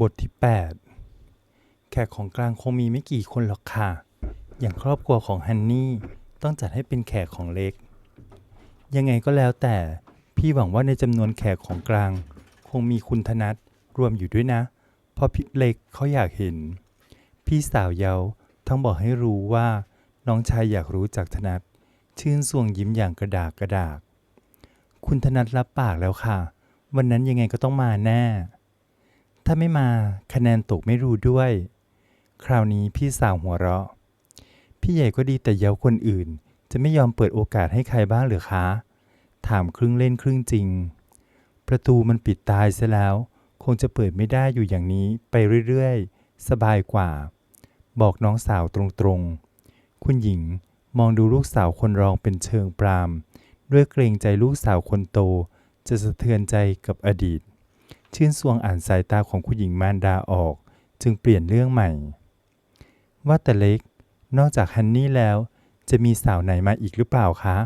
บทที่ 8 แขกของกลางคงมีไม่กี่คนหรอกค่ะ อย่างครอบครัวของฮันนี่ต้องจัดให้เป็นแขกของเล็ก ยังไงก็แล้วแต่พี่หวังว่าในจำนวนแขกของกลาง คงมีคุณธนัทรวมอยู่ด้วยนะ เพราะพี่เล็กเขาอยากเห็น พี่สาวเยาทั้งบอกให้รู้ว่า น้องชายอยากรู้จักธนัทชื่นสวงยิ้มอย่างกระดากกระดาก คุณธนัทรับปากแล้วค่ะ วันนั้นยังไงก็ต้องมาแน่ ถ้าไม่มาคะแนนตกไม่รู้ด้วย คราวนี้พี่สาวหัวเราะ พี่ใหญ่ก็ดีแต่เย้าคนอื่น จะไม่ยอมเปิดโอกาสให้ใครบ้างหรือคะ ถามครึ่งเล่นครึ่งจริง ประตูมันปิดตายซะแล้ว คงจะเปิดไม่ได้อยู่อย่างนี้ไปเรื่อยๆ สบายกว่า บอกน้องสาวตรงๆ คุณหญิงมองดูลูกสาวคนรองเป็นเชิงปราม ด้วยเกรงใจลูกสาวคนโต จะสะเทือนใจกับอดีต ชื่นสวงอ่านสายตาของคุณหญิงมารดาออก จึงเปลี่ยนเรื่องใหม่ ว่าแต่เล็ก นอกจากฮันนี่แล้ว จะมีสาวไหนมาอีกหรือเปล่าคะ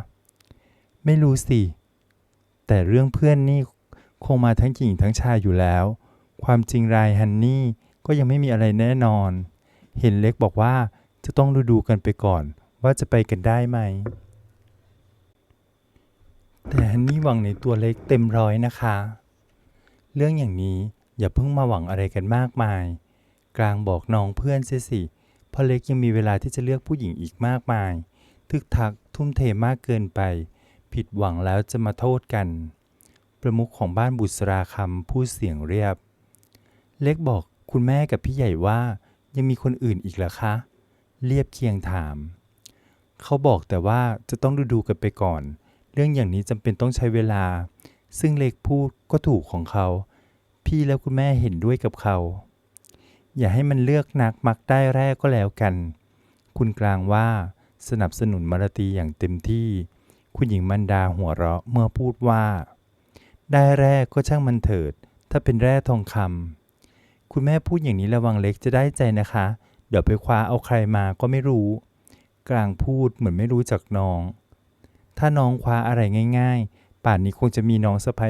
ไม่รู้สิ แต่เรื่องเพื่อนนี่คงมาทั้งหญิงทั้งชายอยู่แล้ว ความจริงรายฮันนี่ก็ยังไม่มีอะไรแน่นอน เห็นเล็กบอกว่าจะต้องดูดูกันไปก่อน ว่าจะไปกันได้ไหม แต่ฮันนี่หวังในตัวเล็กเต็มร้อยนะคะ เรื่องอย่างนี้อย่าเพิ่งมาหวังอะไรกันมากมาย กลางบอกน้องเพื่อนเสียสิเพราะเล็กยังมีเวลาที่จะเลือกผู้หญิงอีกมากมาย ทึกทักทุ่มเทมากเกินไป ผิดหวังแล้วจะมาโทษกัน ประมุขของบ้านบุษราคำพูดเสียงเรียบ เล็กบอกคุณแม่กับพี่ใหญ่ว่ายังมีคนอื่นอีกเหรอคะ เรียบเคียงถาม เขาบอกแต่ว่าจะต้องดูดูกันไปก่อน เรื่องอย่างนี้จำเป็นต้องใช้เวลา ซึ่งเล็กพูดก็ถูกของเขา พี่แล้วคุณแม่เห็นด้วยกับเขา อย่าให้มันเลือกนักมักได้แรกก็แล้วกัน คุณกลางว่าสนับสนุนมารตีอย่างเต็มที่ คุณหญิงมันดาหัวเราะเมื่อพูดว่า ได้แรกก็ช่างมันเถิด ถ้าเป็นแร่ทองคำคุณแม่พูดอย่างนี้ระวังเล็กจะได้ใจนะคะ เดี๋ยวไปคว้าเอาใครมาก็ไม่รู้ กลางพูดเหมือนไม่รู้จักน้อง ถ้าน้องคว้าอะไรง่าย ๆ ป่านนี้คงจะมีน้องสะใภ้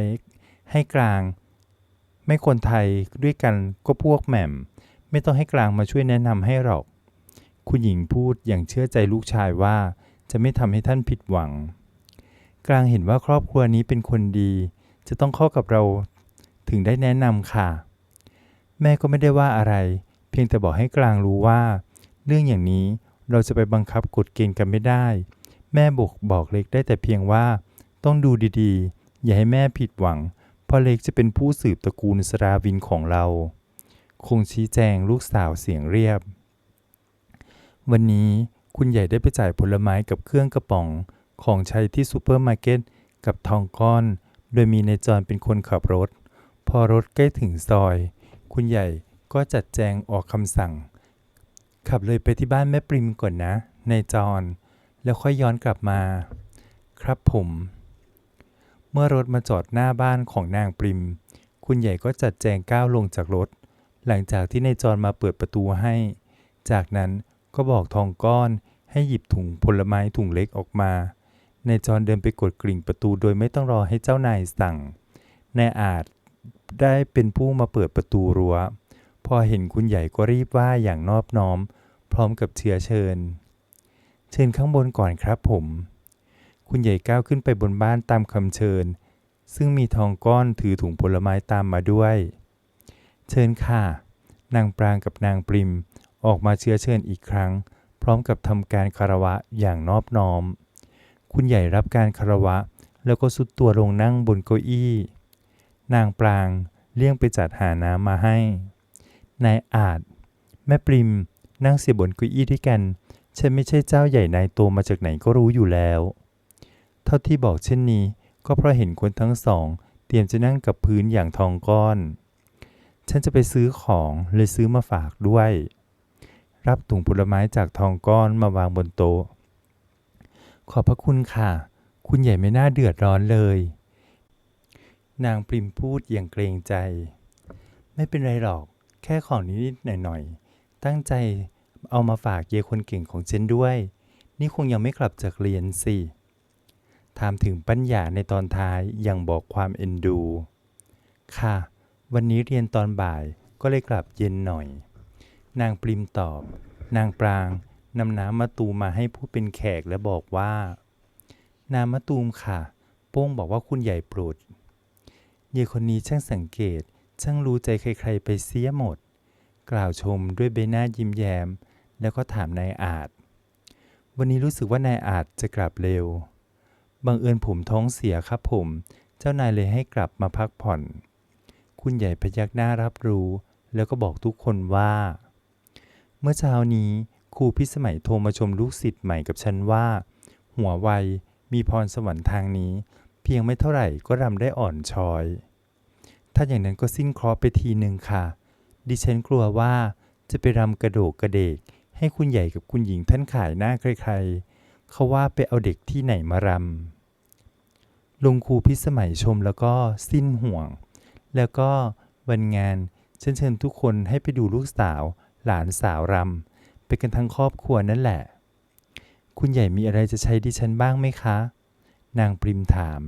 ให้กลาง ไม่คนไทยด้วยกันก็พวกแหม่ม ไม่ต้องให้กลางมาช่วยแนะนำให้หรอก คุณหญิงพูดอย่างเชื่อใจลูกชายว่า จะไม่ทำให้ท่านผิดหวัง กลางเห็นว่าครอบครัวนี้เป็นคนดี จะต้องเข้ากับเราถึงได้แนะนำค่ะ แม่ก็ไม่ได้ว่าอะไร เพียงแต่บอกให้กลางรู้ว่า เรื่องอย่างนี้เราจะไปบังคับกฎเกณฑ์กันไม่ได้ แม่บอกบอกเล็กได้แต่เพียงว่า ต้องดูดีๆ อย่าให้แม่ผิดหวัง เพราะเล็กจะเป็นผู้สืบตระกูลสราวินของเรา คงชี้แจงลูกสาวเสียงเรียบ วันนี้คุณใหญ่ได้ไปจ่ายผลไม้กับเครื่องกระป๋องของใช้ที่ซูเปอร์มาร์เก็ตกับทองก้อน โดยมีนายจรเป็นคนขับรถ พอรถใกล้ถึงซอย คุณใหญ่ก็จัดแจงออกคำสั่ง ขับเลยไปที่บ้านแม่ปริมก่อนนะนายจรแล้วค่อยย้อนกลับมา ครับผม เมื่อรถมาจอดหน้าบ้านของนางปริม คุณใหญ่ก็จัดแจงก้าวลงจากรถ หลังจากที่นายจรมาเปิดประตูให้ จากนั้นก็บอกทองก้อนให้หยิบถุงผลไม้ถุงเล็กออกมานายจรเดินไปกดกริ่งประตูโดยไม่ต้องรอให้เจ้านายสั่งนายอาจได้เป็นผู้มาเปิดประตูรั้ว พอเห็นคุณใหญ่ก็รีบว่าอย่างนอบน้อม พร้อมกับเชื้อเชิญ เชิญข้างบนก่อนครับผม คุณใหญ่ก้าวขึ้นไปบนบ้านตามคำเชิญ ซึ่งมีทองก้อนถือถุงผลไม้ตามมาด้วย เชิญค่ะ นางปรางกับนางปริม ออกมาเชื้อเชิญอีกครั้ง พร้อมกับทำการคารวะอย่างนอบน้อม คุณใหญ่รับการคารวะ แล้วก็สุดตัวลงนั่งบนเก้าอี้ นางปรางเลี่ยงไปจัดหาน้ำมาให้ นายอาจ แม่ปริม นั่งเสียบนเก้าอี้ด้วยกัน ฉันไม่ใช่เจ้าใหญ่นายโตมาจากไหนก็รู้อยู่แล้ว เท่าที่บอกเช่นนี้ ก็เพราะเห็นคนทั้งสอง เตรียมจะนั่งกับพื้นอย่างทองก้อน ฉันจะไปซื้อของเลยซื้อมาฝากด้วย รับถุงผลไม้จากทองก้อนมาวางบนโต๊ะ ขอบพระคุณค่ะ คุณใหญ่ไม่น่าเดือดร้อนเลย นางปริมพูดอย่างเกรงใจ ไม่เป็นไรหรอก แค่ของนิดๆหน่อยๆ ตั้งใจเอามาฝากเยคนเก่งของฉันด้วย นี่คงยังไม่กลับจากเรียนสิ ถามถึงปัญญาในตอนท้ายอย่างบอกความเอ็นดู ค่ะ วันนี้เรียนตอนบ่ายก็เลยกลับเย็นหน่อย นางปริมตอบ นางปรางนำน้ำมะตูมมาให้ผู้เป็นแขกและบอกว่า น้ำมะตูมค่ะ โป้งบอกว่าคุณใหญ่โปรดเยคนนี้ช่างสังเกตช่างรู้ใจใครๆไปเสียหมด กล่าวชมด้วยใบหน้ายิ้มแย้ม แล้วก็ถามนายอาจ วันนี้รู้สึกว่านายอาจจะกลับเร็ว บังเอิญผมท้องเสียครับผม เจ้านายเลยให้กลับมาพักผ่อน คุณใหญ่พยักหน้ารับรู้ แล้วก็บอกทุกคนว่า เมื่อเช้านี้ครูพิสมัยโทรมาชมลูกศิษย์ใหม่กับฉันว่า หัวไวมีพรสวรรค์ทางนี้ เพียงไม่เท่าไหร่ก็รำได้อ่อนช้อย ถ้าอย่างนั้นก็สิ้นเคราะห์ไปทีหนึ่งค่ะ ดิฉันกลัวว่าจะไปรำกระโดกกระเดก ให้คุณใหญ่กับคุณหญิงท่านขายหน้าใครๆเขาว่าไปเอาเด็กที่ไหนมารำ ลุงครูพิสมัยชมแล้วก็สิ้นห่วง แล้วก็วันงานฉันเชิญทุกคนให้ไปดูลูกสาว หลานสาวรำไปกันทั้งครอบครัวนั่นแหละ คุณใหญ่มีอะไรจะใช้ดิฉันบ้างไหมคะ นางปริมถาม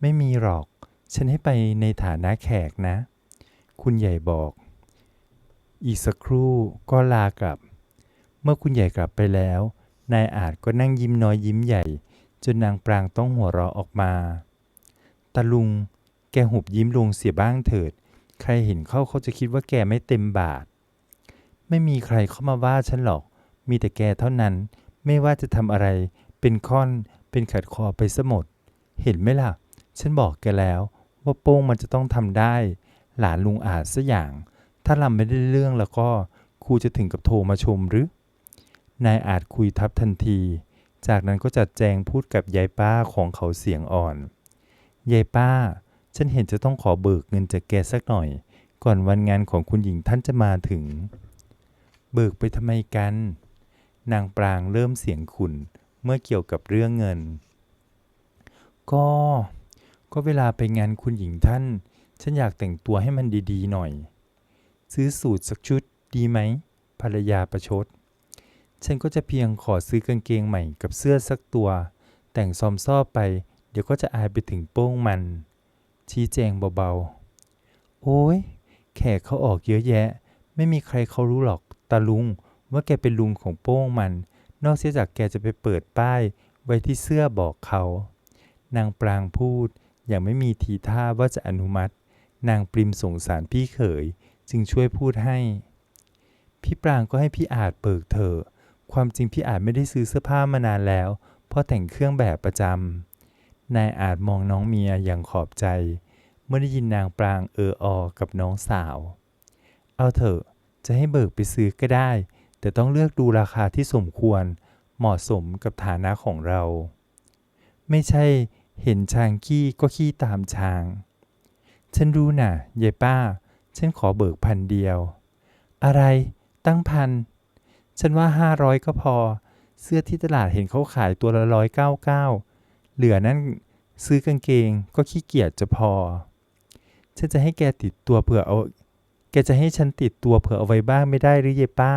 ไม่มีหรอก ฉันให้ไปในฐานะแขกนะ คุณใหญ่บอก อีกสักครู่ก็ลากลับ เมื่อคุณใหญ่กลับไปแล้ว นายอาจก็นั่งยิ้มน้อยยิ้มใหญ่ จนนางปรางต้องหัวเราะออกมา ตาลุง แกหุบยิ้มลงเสียบ้างเถิด ใครเห็นเข้าเขาจะคิดว่าแกไม่เต็มบาท ไม่มีใครเข้ามาว่าฉันหรอก มีแต่แกเท่านั้น ไม่ว่าจะทำอะไร เป็นค่อน เป็นขัดคอไปซะหมด เห็นไหมล่ะ ฉันบอกแกแล้ว ว่าโป้งมันจะต้องทำได้ หลานลุงอาจซะอย่าง ถ้าลำไม่ได้เรื่องแล้วก็ครูจะถึงกับโทรมาชมหรือ นายอาจคุยทับทันที จากนั้นก็จัดแจงพูดกับยายป้าของเขาเสียงอ่อน ยายป้า ฉันเห็นจะต้องขอเบิกเงินจากแกสักหน่อย ก่อนวันงานของคุณหญิงท่านจะมาถึง เบิกไปทำไมกัน นางปรางเริ่มเสียงขุนเมื่อเกี่ยวกับเรื่องเงิน ก็ ก็เวลาไปงานคุณหญิงท่าน ฉันอยากแต่งตัวให้มันดีๆหน่อย ซื้อสูทสักชุดดีไหมภรรยาประชด ฉันก็จะเพียงขอซื้อกางเกงใหม่กับเสื้อสักตัว แต่งซอมซ่อไป เดี๋ยวก็จะอายไปถึงโป้งมัน ชี้แจงเบาๆ โอ้ยแขกเขาออกเยอะแยะ ไม่มีใครเขารู้หรอกตาลุงว่าแกเป็นลุงของโป้งมัน นอกเสียจากแกจะไปเปิดป้าย ไว้ที่เสื้อบอกเขา นางปรางพูดอย่างไม่มีทีท่าว่าจะอนุมัติ นางปริมสงสารพี่เขย จึงช่วยพูดให้ พี่ปรางก็ให้พี่อาจเบิกเถอะ ความจริงพี่อาจไม่ได้ซื้อเสื้อผ้ามานานแล้ว เพราะแต่งเครื่องแบบประจำนายอาจมองน้องเมียอย่างขอบใจ เมื่อได้ยินนางปรางเออออกับน้องสาว เอาเถอะจะให้เบิกไปซื้อก็ได้ แต่ต้องเลือกดูราคาที่สมควร เหมาะสมกับฐานะของเรา ไม่ใช่เห็นช้างขี้ก็ขี้ตามช้าง ฉันรู้น่ะยายป้า ฉันขอเบิกพันเดียว อะไรตั้งพัน ฉันว่าห้าร้อยก็พอ เสื้อที่ตลาดเห็นเขาขายตัวละร้อยเก้าเก้าเหลือนั่นซื้อกางเกงก็ขี้เกียจจะพอ ฉันจะให้แกติดตัวเผื่อเอา แกจะให้ฉันติดตัวเผื่อเอาไว้บ้างไม่ได้หรือเยป้า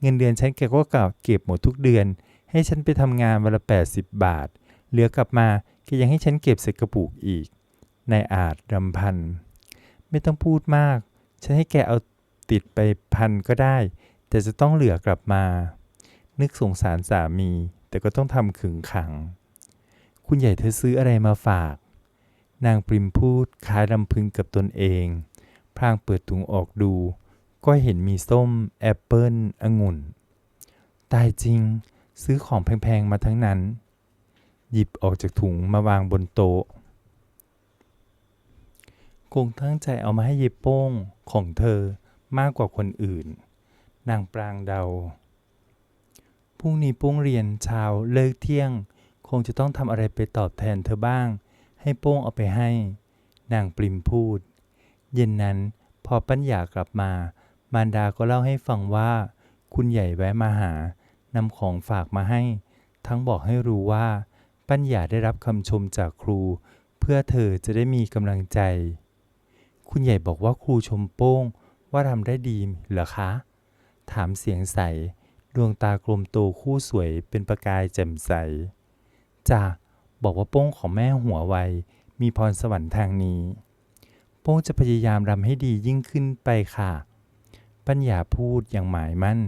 เงินเดือนฉันแกก็กล่าเก็บหมดทุกเดือน ให้ฉันไปทำงานวันละแปดสิบบาท เหลือกลับมาแกยังให้ฉันเก็บใส่กระปุกอีก นายอาจรำพัน ไม่ต้องพูดมาก ฉันให้แกเอาติดไปพันก็ได้ แต่จะต้องเหลือกลับมา นึกสงสารสามี แต่ก็ต้องทำขึงขัง คุณใหญ่เธอซื้ออะไรมาฝาก นางปริมพูดคล้ายลำพึงกับตนเองพลางเปิดถุงออกดู ก็เห็นมีส้ม แอปเปิลองุ่น ตายจริง ซื้อของแพง ๆ มาทั้งนั้น หยิบออกจากถุงมาวางบนโต๊ะคงตั้งใจเอามาให้เยายโป้งของเธอมากกว่าคนอื่น นางปรางเดา พรุ่งนี้โป้งเรียนเช้าเลิกเที่ยง คงจะต้องทำอะไรไปตอบแทนเธอบ้าง ให้โป้งเอาไปให้ นางปริมพูด เย็นนั้นพอปัญญากลับมา มารดาก็เล่าให้ฟังว่า คุณใหญ่แวะมาหานำของฝากมาให้ ทั้งบอกให้รู้ว่า ปัญญาได้รับคำชมจากครู เพื่อเธอจะได้มีกำลังใจ คุณใหญ่บอกว่าครูชมโป้งว่าทำได้ดีเหรอคะ ถามเสียงใส ดวงตากลมโตคู่สวยเป็นประกายแจ่มใสจ้ะบอกว่าโป้งของแม่หัวไว มีพรสวรรค์ทางนี้ โป้งจะพยายามรำให้ดียิ่งขึ้นไปค่ะ ปัญญาพูดอย่างหมายมั่น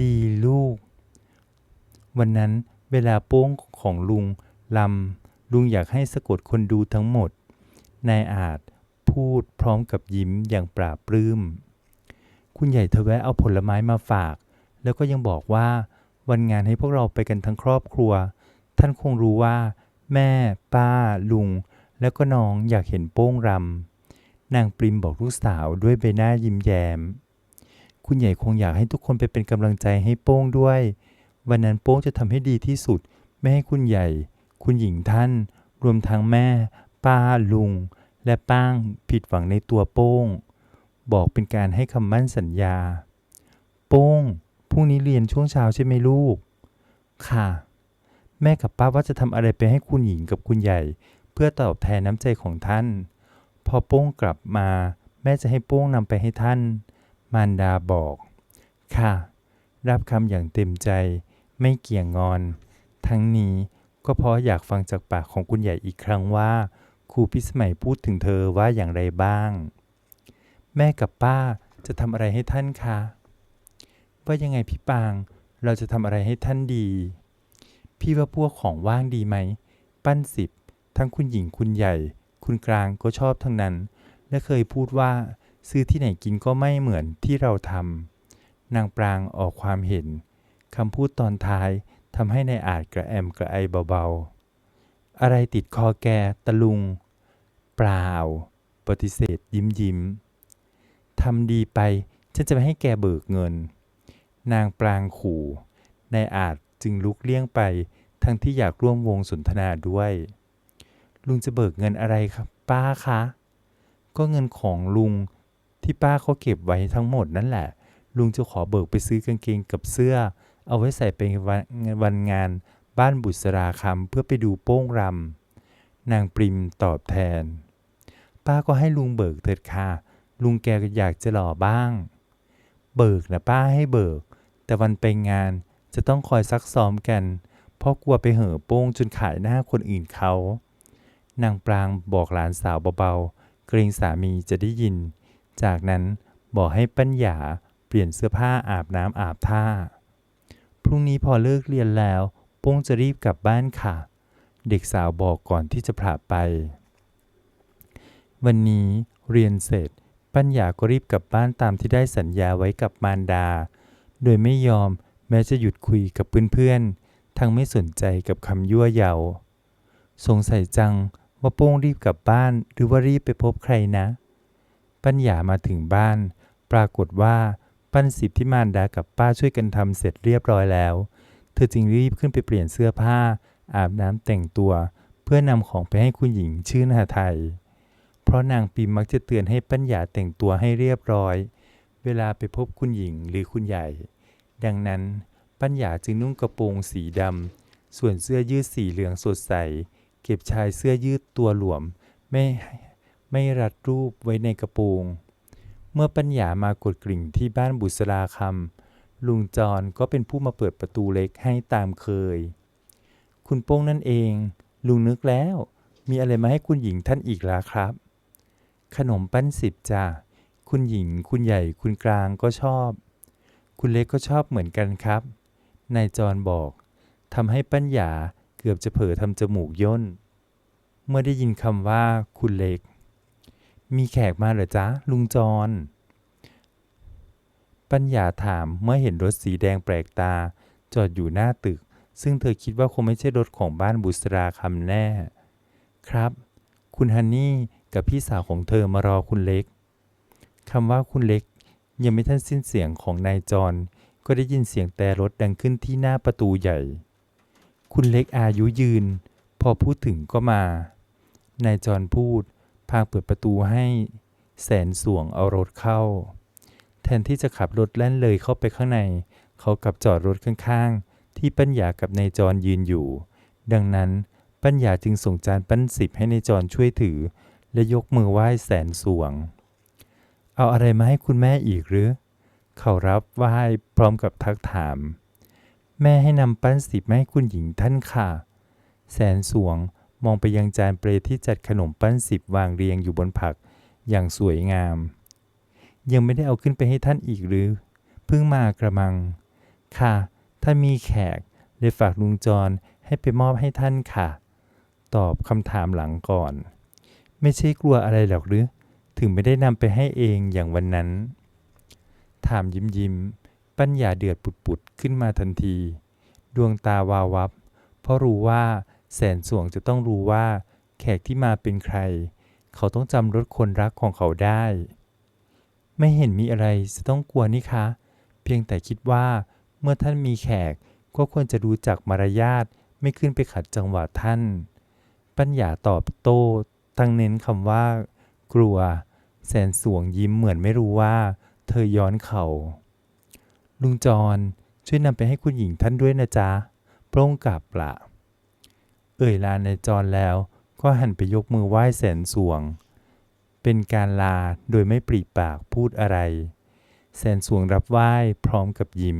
ดีลูก วันนั้นเวลาโป้งของลุงลำลุงอยากให้สะกดคนดูทั้งหมด นายอาจพูดพร้อมกับยิ้มอย่างปราบปลื้ม คุณใหญ่ทแวะเอาผลไม้มาฝาก แล้วก็ยังบอกว่า วันงานให้พวกเราไปกันทั้งครอบครัว ท่านคงรู้ว่า แม่ ป้า ลุง แล้วก็น้องอยากเห็นโป้งรำนางปริมบอกลูกสาวด้วยใบหน้ายิ้มแย้ม คุณใหญ่คงอยากให้ทุกคนไปเป็นกำลังใจให้โป้งด้วย วันนั้นโป้งจะทำให้ดีที่สุด ไม่ให้คุณใหญ่ คุณหญิงท่าน รวมทั้งแม่ ป้า ลุง และป้างผิดหวังในตัวโป้ง บอกเป็นการให้คำมั่นสัญญา โป้งพรุ่งนี้เรียนช่วงเช้าใช่ไหมลูก ค่ะ แม่กับป้าว่าจะทำอะไรไปให้คุณหญิงกับคุณใหญ่ เพื่อตอบแทนน้ำใจของท่าน พอโป้งกลับมา แม่จะให้โป้งนำไปให้ท่าน มารดาบอก ค่ะ รับคำอย่างเต็มใจ ไม่เกี่ยงงอน ทั้งนี้ก็เพราะอยากฟังจากปากของคุณใหญ่อีกครั้งว่าครูพิสมัยพูดถึงเธอว่าอย่างไรบ้าง แม่กับป้าจะทำอะไรให้ท่านคะ ว่ายังไงพี่ปาง เราจะทำอะไรให้ท่านดี พี่ว่าพวกของว่างดีไหม ปั้นสิบ ทั้งคุณหญิงคุณใหญ่ คุณกลางก็ชอบทั้งนั้น และเคยพูดว่า ซื้อที่ไหนกินก็ไม่เหมือนที่เราทำนางปรางออกความเห็นคำพูดตอนท้ายทำให้ในายอาจกระแอมกระไอเบาๆ อะไรติดคอแกตะลุง เปล่า ปฏิเสธยิ้มยิ้ม ทำดีไป ฉันจะไม่ให้แกเบิกเงิน นางปรางขู่นายอาจจึงลุกเลี่ยงไป ทั้งที่อยากร่วมวงสนทนาด้วย ลุงจะเบิกเงินอะไรครับ ป้าคะ ก็เงินของลุงที่ป้าเขาเก็บไว้ทั้งหมดนั่นแหละ ลุงจะขอเบิกไปซื้อกางเกงกับเสื้อ เอาไว้ใส่ไปวันวันงานบ้านบุษราคำเพื่อไปดูโป้งรำนางปริมตอบแทน ป้าก็ให้ลุงเบิกเถิดค่ะ ลุงแกอยากจะหล่อบ้าง เบิกนะป้าให้เบิก แต่วันไปงานจะต้องคอยซักซ้อมกัน เพราะกลัวไปเห่อโป้งจนขายหน้าคนอื่นเขา นางปรางบอกหลานสาวเบาๆ เกรงสามีจะได้ยิน จากนั้นบอกให้ปัญญาเปลี่ยนเสื้อผ้าอาบน้ำอาบท่า พรุ่งนี้พอเลิกเรียนแล้ว โป้งจะรีบกลับบ้านค่ะ เด็กสาวบอกก่อนที่จะพลาไป วันนี้เรียนเสร็จ ปัญญาก็รีบกลับบ้านตามที่ได้สัญญาไว้กับมารดา โดยไม่ยอมแม้จะหยุดคุยกับเพื่อนๆ ทั้งไม่สนใจกับคำยั่วเยาสงสัยจังว่าโป้งรีบกลับบ้านหรือว่ารีบไปพบใครนะ ปัญญามาถึงบ้าน ปรากฏว่าปั้นสิบที่มารดากับป้าช่วยกันทำเสร็จเรียบร้อยแล้ว เธอจึงรีบขึ้นไปเปลี่ยนเสื้อผ้า อาบน้ำแต่งตัว เพื่อนำของไปให้คุณหญิงชื่นหาไทย เพราะนางปีมักจะเตือนให้ปัญญาแต่งตัวให้เรียบร้อย เวลาไปพบคุณหญิงหรือคุณใหญ่ ดังนั้นปัญญาจึงนุ่งกระโปรงสีดำ ส่วนเสื้อยืดสีเหลืองสดใส เก็บชายเสื้อยืดตัวหลวม ไม่ไม่รัดรูปไว้ในกระโปรง เมื่อปัญญามากดกริ่งที่บ้านบุษราคำลุงจรก็เป็นผู้มาเปิดประตูเล็กให้ตามเคย คุณโป้งนั่นเอง ลุงนึกแล้ว มีอะไรมาให้คุณหญิงท่านอีกล่ะครับ ขนมปั้นสิบจ้าคุณหญิงคุณใหญ่คุณกลางก็ชอบ คุณเล็กก็ชอบเหมือนกันครับนายจรบอกทำให้ปัญญาเกือบจะเผลอทำจมูกย่น เมื่อได้ยินคำว่าคุณเล็ก มีแขกมาเหรอจ๊ะ ลุงจร ปัญญาถามเมื่อเห็นรถสีแดงแปลกตา จอดอยู่หน้าตึก ซึ่งเธอคิดว่าคงไม่ใช่รถของบ้านบุษราคำแน่ ครับ คุณฮันนี่ กับพี่สาวของเธอมารอคุณเล็กคำว่าคุณเล็กยังไม่ทันสิ้นเสียงของนายจรก็ได้ยินเสียงแต่รถดังขึ้นที่หน้าประตูใหญ่ คุณเล็กอายุยืน พอพูดถึงก็มา นายจรพูด พางเปิดประตูให้แสนสวงเอารถเข้า แทนที่จะขับรถแล่นเลยเข้าไปข้างใน เขากลับจอดรถข้างๆ ที่ปัญญากับนายจรยืนอยู่ ดังนั้นปัญญาจึงส่งจานปั้นสิบให้นายจรช่วยถือ และยกมือไหว้แสนสวง เอาอะไรมาให้คุณแม่อีกหรือ เขารับไหว้พร้อมกับทักถาม แม่ให้นำปั้นสิบมาให้คุณหญิงท่านค่ะ แสนสวงมองไปยังจานเปรย์ที่จัดขนมปั้นสิบวางเรียงอยู่บนผักอย่างสวยงาม ยังไม่ได้เอาขึ้นไปให้ท่านอีกหรือ เพิ่งมากระมัง ค่ะท่านมีแขกเลยฝากลุงจรให้ไปมอบให้ท่านค่ะ ตอบคำถามหลังก่อน ไม่ใช่กลัวอะไรหรอกหรือ ถึงไม่ได้นำไปให้เองอย่างวันนั้น ถามยิ้มยิ้ม ปัญญาเดือดปุดๆขึ้นมาทันที ดวงตาวาววับ เพราะรู้ว่าแสนสวงจะต้องรู้ว่า แขกที่มาเป็นใคร เขาต้องจำรถคนรักของเขาได้ ไม่เห็นมีอะไรจะต้องกลัวนี่คะ เพียงแต่คิดว่าเมื่อท่านมีแขกก็ควรจะรู้จักมารยาทไม่ขึ้นไปขัดจังหวะท่าน ปัญญาตอบโต้ ตั้งเน้นคำว่า กลัว แสนสวงยิ้มเหมือนไม่รู้ว่า เธอย้อนเขาลุงจรช่วยนำไปให้คุณหญิงท่านด้วยนะจ๊ะโปร่งกลับละเอ่ยลาในจรแล้ว ก็หันไปยกมือไหว้แสนสวง เป็นการลาโดยไม่ปรีปากพูดอะไร แสนสวงรับไหว้พร้อมกับยิ้ม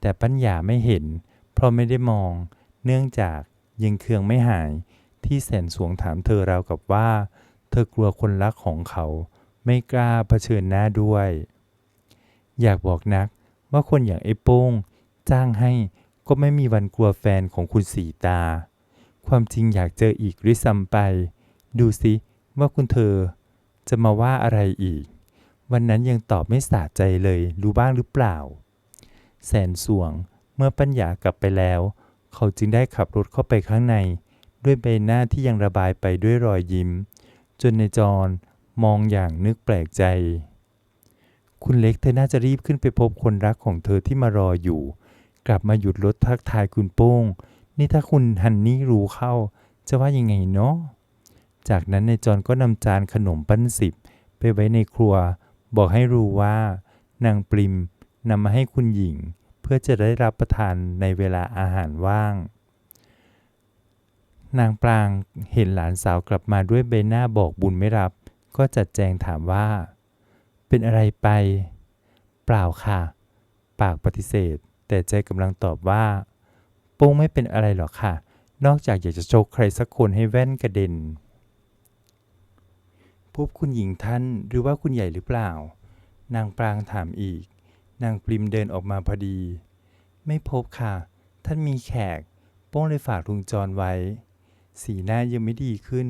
แต่ปัญญาไม่เห็น เพราะไม่ได้มอง เนื่องจากยังเคืองไม่หาย ที่แสนสวงถามเธอราวกับว่า เธอกลัวคนรักของเขา ไม่กล้าเผชิญหน้าด้วย อยากบอกนักว่าคนอย่างไอ้โป้งจ้างให้ก็ไม่มีวันกลัวแฟนของคุณสีตา ความจริงอยากเจออีกด้วยซ้ำไป ดูสิว่าคุณเธอ จะมาว่าอะไรอีก วันนั้นยังตอบไม่สะใจเลยรู้บ้างหรือเปล่า แสนสวงเมื่อปัญญากลับไปแล้ว เขาจึงได้ขับรถเข้าไปข้างใน ด้วยใบหน้าที่ยังระบายไปด้วยรอยยิ้ม จนในจรมองอย่างนึกแปลกใจ คุณเล็กเธอน่าจะรีบขึ้นไปพบคนรักของเธอที่มารออยู่ กลับมาหยุดรถทักทายคุณโป้ง นี่ถ้าคุณฮันนี่รู้เข้า จะว่ายังไงเนาะจากนั้นในจอนก็นำจานขนมปั้นสิบ ไปไว้ในครัว บอกให้รู้ว่า นางปริมนำมาให้คุณหญิง เพื่อจะได้รับประทานในเวลาอาหารว่าง นางปรางเห็นหลานสาวกลับมาด้วยใบหน้าบอกบุญไม่รับ ก็จัดแจงถามว่า เป็นอะไรไป เปล่าค่ะ ปากปฏิเสธ แต่ใจกำลังตอบว่าโป้งไม่เป็นอะไรหรอกค่ะ นอกจากอยากจะโชกใครสักคนให้แว่นกระเด็น พบคุณหญิงท่านหรือว่าคุณใหญ่หรือเปล่า นางปรางถามอีก นางปริมเดินออกมาพอดี ไม่พบค่ะ ท่านมีแขก โป้งเลยฝากลุงจรไว้ สีหน้ายังไม่ดีขึ้น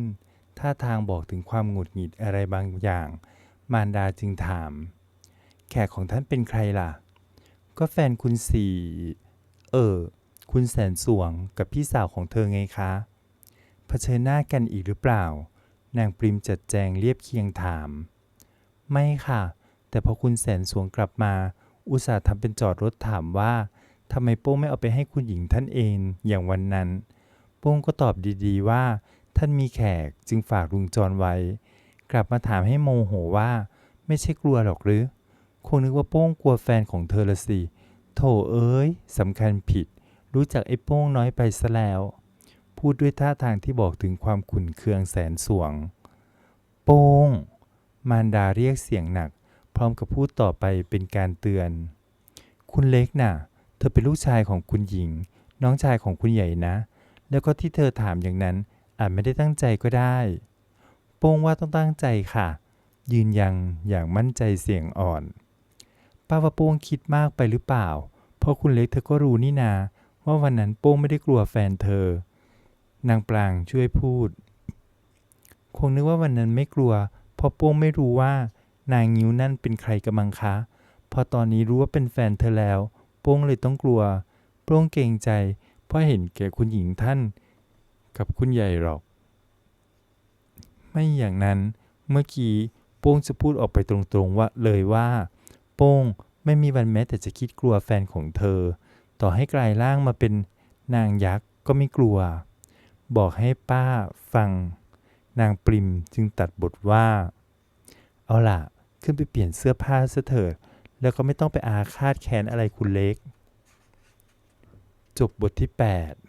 ท่าทางบอกถึงความหงุดหงิดอะไรบางอย่าง มารดาจึงถาม แขกของท่านเป็นใครล่ะ ก็แฟนคุณสีเออ คุณแสนสวงกับพี่สาวของเธอไงคะเผชิญหน้ากันอีกหรือเปล่า นางปริมจัดแจงเรียบเคียงถาม ไม่ค่ะ แต่พอคุณแสนสวงกลับมา อุตส่าห์ทำเป็นจอดรถถามว่าทำไมโป้งไม่เอาไปให้คุณหญิงท่านเองอย่างวันนั้น โป้งก็ตอบดีๆว่า ท่านมีแขกจึงฝากลุงจรไว้ กลับมาถามให้โมโหว่า ไม่ใช่กลัวหรอกหรือ คงนึกว่าโป้งกลัวแฟนของเธอละสิโถเอ้ยสำคัญผิด รู้จักไอ้โป้งน้อยไปซะแล้ว พูดด้วยท่าทางที่บอกถึงความขุ่นเคืองแสนสวง โป้ง มารดาเรียกเสียงหนัก พร้อมกับพูดต่อไปเป็นการเตือน คุณเล็กน่ะ เธอเป็นลูกชายของคุณหญิง น้องชายของคุณใหญ่นะ แล้วก็ที่เธอถามอย่างนั้นอาจไม่ได้ตั้งใจก็ได้โป้งว่าต้องตั้งใจค่ะ ยืนยันอย่างมั่นใจเสียงอ่อน ป้าว่าโป้งคิดมากไปหรือเปล่า เพราะคุณเล็กเธอก็รู้นี่นา ว่าวันนั้นโป้งไม่ได้กลัวแฟนเธอ นางปรางช่วยพูด คงนึกว่าวันนั้นไม่กลัว เพราะโป้งไม่รู้ว่านางงิ้วนั่นเป็นใครกำมังคะ พอตอนนี้รู้ว่าเป็นแฟนเธอแล้ว โป้งเลยต้องกลัว โป้งเกรงใจ เพราะเห็นแก่คุณหญิงท่านกับคุณใหญ่หรอก ไม่อย่างนั้นเมื่อกี้โป้งจะพูดออกไปตรงๆว่าเลยว่า โป้งไม่มีวันแม้แต่จะคิดกลัวแฟนของเธอ ต่อให้กลายร่างมาเป็นนางยักษ์ก็ไม่กลัว บอกให้ป้าฟัง นางปริมจึงตัดบทว่า เอาล่ะ ขึ้นไปเปลี่ยนเสื้อผ้าซะเถิดแล้วก็ไม่ต้องไปอาฆาตแค้นอะไรคุณเล็ก จบบทที่ 8